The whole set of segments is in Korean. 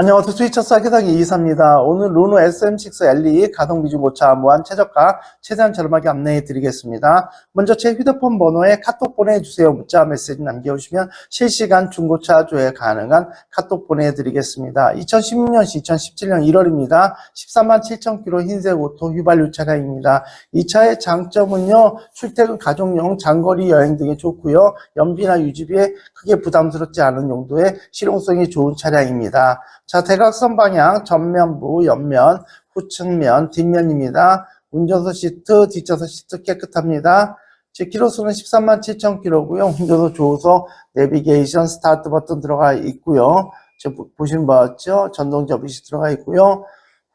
안녕하세요. 스위처 싸게사기 이사입니다. 오늘 루노 SM6 LE 가동비 중고차 무한 최저가 최대한 저렴하게 안내해 드리겠습니다. 먼저 제 휴대폰 번호에 카톡 보내주세요. 문자 메시지 남겨주시면 실시간 중고차 조회 가능한 카톡 보내드리겠습니다. 2016년시 2017년 1월입니다. 13만 7천 킬로 흰색 오토 휘발유 차량입니다. 이 차의 장점은요. 출퇴근 가족용 장거리 여행 등에 좋고요. 연비나 유지비에 크게 부담스럽지 않은 용도의 실용성이 좋은 차량입니다. 자, 대각선 방향, 전면부, 옆면, 후측면, 뒷면입니다. 운전석 시트, 뒷좌석 시트 깨끗합니다. 제 키로수는 13만 7천 킬로고요. 운전석 조수석, 내비게이션, 스타트 버튼 들어가 있고요. 지금 보- 보시는 바와 같죠? 전동 접이식 들어가 있고요.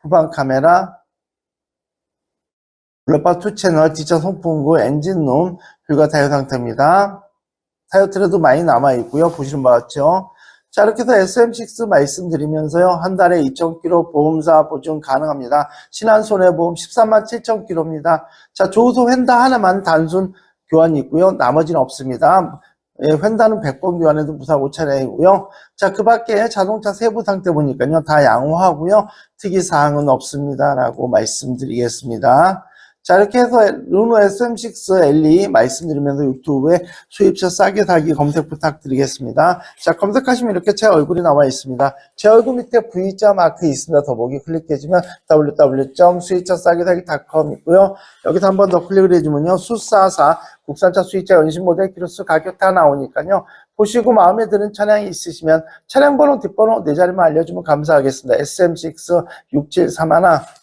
후방 카메라, 블랙바 2 채널, 뒷좌 송풍구, 엔진룸, 불과 타이어 상태입니다. 타이어 트레도 많이 남아 있고요. 보시는 바와 같죠? 자, 이렇게 해서 SM6 말씀드리면서요. 한 달에 2,000km 보험사 보증 가능합니다. 신한손해보험 13만 7,000km입니다. 자, 조소 휀다 하나만 단순 교환이 있고요. 나머지는 없습니다. 예, 휀다는 100번 교환해도 무사고 차량이고요. 자, 그 밖에 자동차 세부 상태 보니까요. 다 양호하고요. 특이사항은 없습니다라고 말씀드리겠습니다. 자, 이렇게 해서 루노 SM6 LE 말씀드리면서 유튜브에 수입차 싸게 사기 검색 부탁드리겠습니다. 자, 검색하시면 이렇게 제 얼굴이 나와 있습니다. 제 얼굴 밑에 V자 마크 있습니다. 더보기 클릭해주면 www.수입차 싸게 사기.com 있고요. 여기서 한 번 더 클릭을 해주면요. 수사사 국산차 수입차 연신 모델 키로수 가격 다 나오니까요. 보시고 마음에 드는 차량이 있으시면 차량 번호 뒷번호 네 자리만 알려주면 감사하겠습니다. SM6 6731